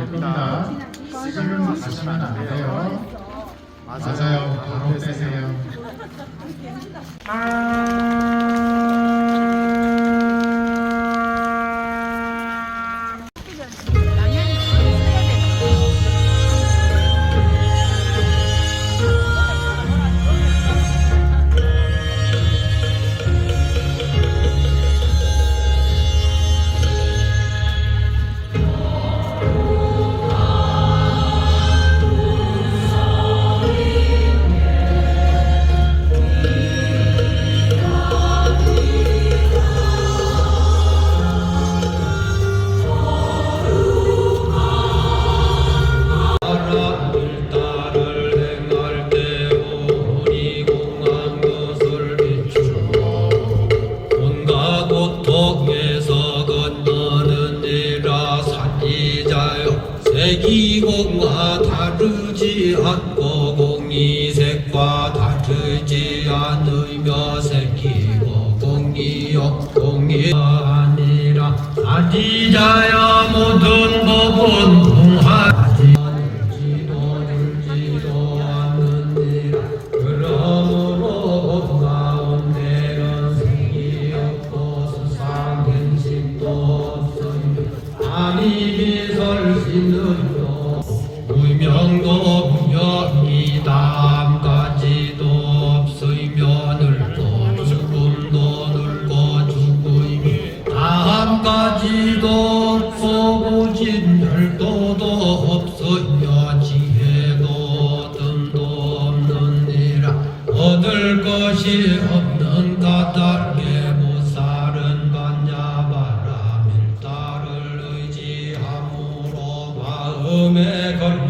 될 겁니다. 지금 가시면 안 돼요. 맞아요. 바로 빼세요. 아. 색이공과 다르지 않고 공이색과 다르지 않으며 색이고 공이요 공이 아니라 아디자여 모든 법은 공하지 지도 들지도 않느니라. 그러므로 가운데는 생이 없고 수상 행식도 없으니 아니 미설신은 오진 별도도 없어야 지혜도 뜸도 없느니라. 얻을 것이 없는 까닭에 못살은 받냐 바람일 따를 의지함으로 마음에 걸